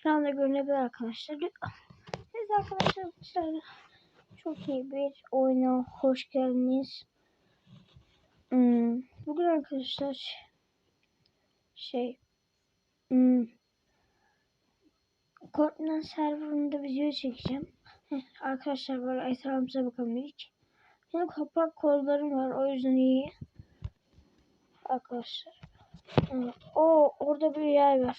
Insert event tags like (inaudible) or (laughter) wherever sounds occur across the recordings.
ekranda görünebilir arkadaşlar. Evet arkadaşlar çok iyi bir oyuna hoş geldiniz. Hmm, bugün arkadaşlar şey hmm, Korkman serverında video çekeceğim. Arkadaşlar böyle etrafımıza bakalım ilk. Benim kapak kollarım var o yüzden iyi. Arkadaşlar. Hmm, o orada bir yer var.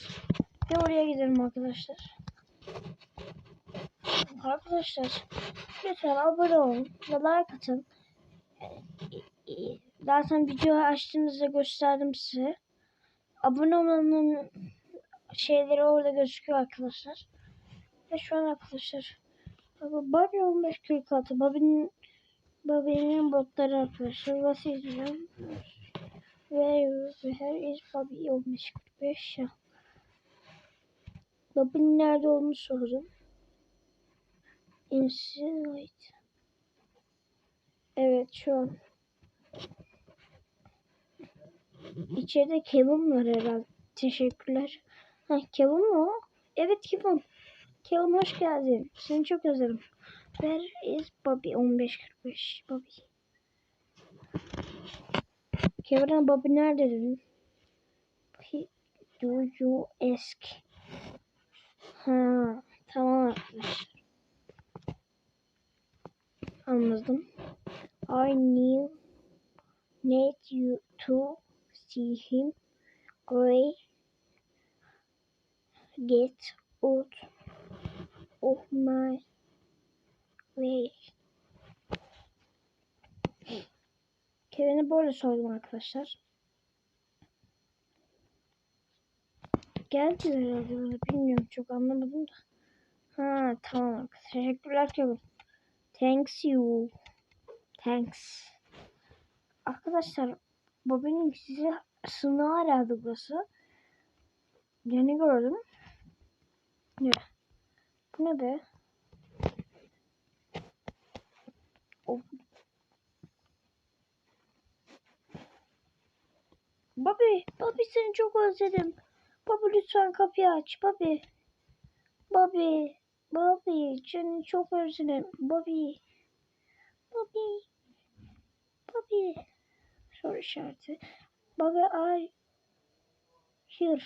Bir oraya gidelim arkadaşlar. Arkadaşlar lütfen abone olun ve like atın. Zaten videoyu açtığınızda gösterdim size. Abone olmanın şeyleri orada gözüküyor arkadaşlar. Ve şu an arkadaşlar Bobby 1546 Bobby'nin Bobby'nin botları arkadaşlar. İzleyeceğim? Where, where is Bobby 1545 ya? Bobby'nin nerede olduğunu sordum. Inside. Evet şu an. İçeride Kevin var herhalde. Teşekkürler. Ha Kevin o? Evet Kevin. Kevin hoş geldin. Seni çok özledim. Where is Bobby 1545 Bobby. Kevin'e Bobby nerede dedin? Do you ask? Ha tamam arkadaşlar. Anladım. I need, need you to see him. Go get out of my way. Kevin'e böyle sordum arkadaşlar. Geldi herhalde. Bilmiyorum çok anlamadım da. Ha tamam. Teşekkürler Kevin. Thanks you. Thanks. Arkadaşlar Bobby'nin size sınağı herhalde burası. Yeni gördüm. Ne? Bu ne be? Of. Bobby, Bobby seni çok özledim. Bobby lütfen kapıyı aç. Bobby. Bobby. Bobby seni çok özledim. Bobby. Bobby. Bobby. Soru işareti. Bobby I here.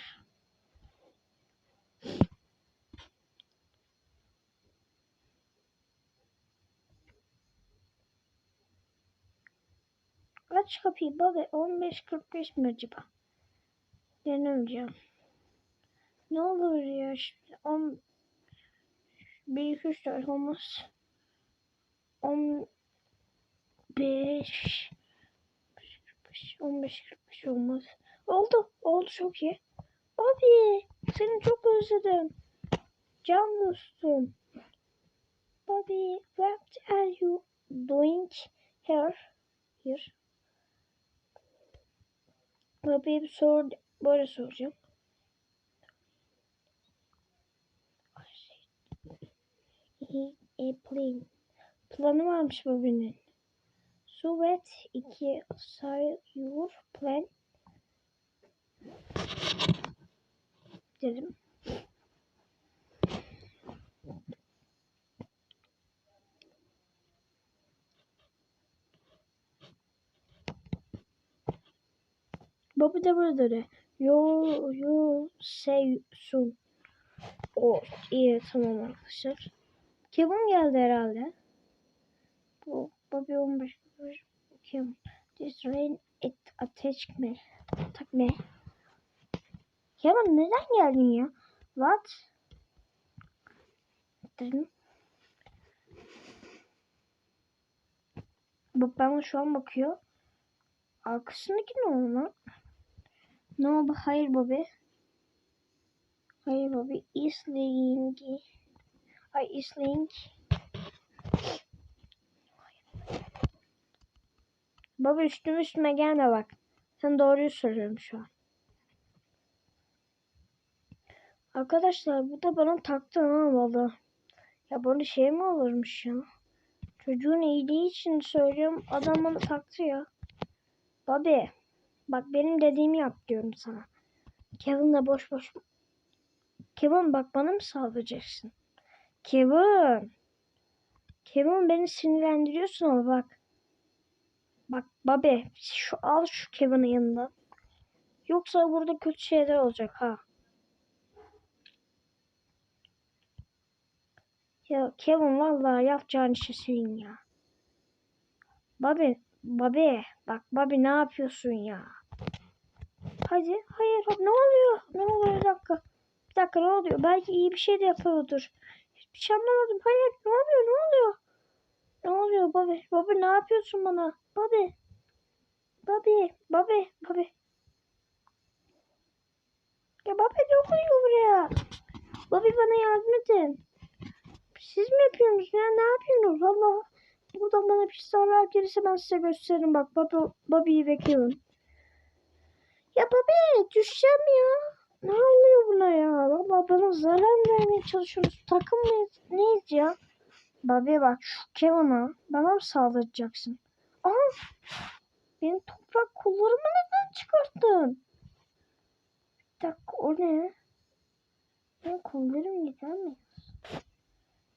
Aç kapıyı Bobby. 15.45 mi acaba? Denemeyeceğim. Ne olur ya şimdi 10 1 2 3 4 olmaz. 10 5 15 45 olmaz. Oldu. Oldu çok iyi. Abi seni çok özledim. Can dostum. Bobby, what are you doing here? Here. Bobby'ye bir sor, böyle soracağım. A plan. Planı varmış Bobby'nin. So what iki say your plan dedim. De burada de. Yo yo say soon. O iyi tamam arkadaşlar. Kevin geldi herhalde. Bu Bobby 15 Kim? This rain it attack me. Attack me. Kevin neden geldin ya? What? Dedim. Bak bana şu an bakıyor. Arkasındaki ne oldu lan? Ne oldu? Hayır Bobby. Hayır Bobby. Isling. Ay Isling. Baba üstüme üstüme gelme bak. Sen doğruyu söylüyorum şu an. Arkadaşlar bu da bana taktı ha valla. Ya böyle şey mi olurmuş ya? Çocuğun iyiliği için söylüyorum. Adam bana taktı ya. Babi. Bak benim dediğimi yap diyorum sana. Kevin de boş boş Kevin bak bana mı saldıracaksın? Kevin. Kevin beni sinirlendiriyorsun ama bak. Bak babe şu al şu Kevin'in yanından. Yoksa burada kötü şeyler olacak ha. Ya Kevin vallahi yapacağın işi senin ya. Babi, babi bak babi ne yapıyorsun ya? Hadi hayır ne oluyor? Ne oluyor bir dakika. Bir dakika ne oluyor? Belki iyi bir şey de yapıyordur. Hiçbir şey anlamadım. Hayır ne oluyor ne oluyor? Ne oluyor babi? Babi ne yapıyorsun bana? Babi. Babi. Babi. Babi. Ya babi ne oluyor buraya? Babi bana yardım edin. Siz mi yapıyorsunuz ya? Ne yapıyorsunuz? Valla. Buradan bana bir zarar gelirse ben size gösteririm. Bak Bobby, Bobby'yi bekliyorum. Ya Bobby düşeceğim ya. Ne oluyor buna ya? Valla bana zarar vermeye çalışıyorsunuz? Takım mıyız? Neyiz ya? Bobby bak şu Kevin'a bana mı saldıracaksın? Aha! Benim toprak kollarımı neden çıkarttın? Bir dakika o ne? Benim kollarım gider mi?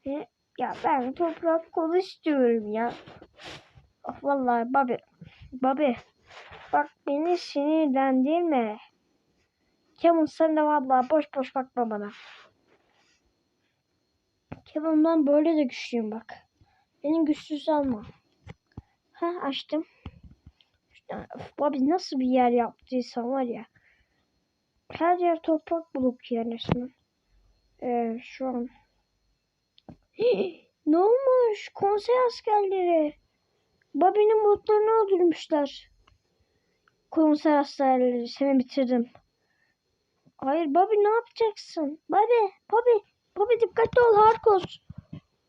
Ve ya ben toprak kolu istiyorum ya. Oh, vallahi babi. Babi. Bak beni sinirlendirme. Kevin sen de vallahi boş boş bakma bana. Kevin ben böyle de güçlüyüm bak. Benim güçsüz alma. Ha açtım. İşte, Babi nasıl bir yer yaptıysan var ya. Her yer toprak bulup yer resmen. Ee, şu an (gasps) ne olmuş? Konsey askerleri. Bobby'nin botlarını öldürmüşler. Konsey askerleri seni bitirdim. Hayır Bobby ne yapacaksın? Bobby, Bobby, Bobby dikkatli ol Harkos.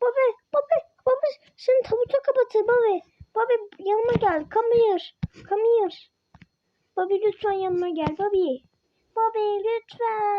Bobby, Bobby, Bobby seni tabuta kapatır Bobby. Bobby yanıma gel. Come here. Come here. Bobby lütfen yanıma gel Bobby. Bobby lütfen.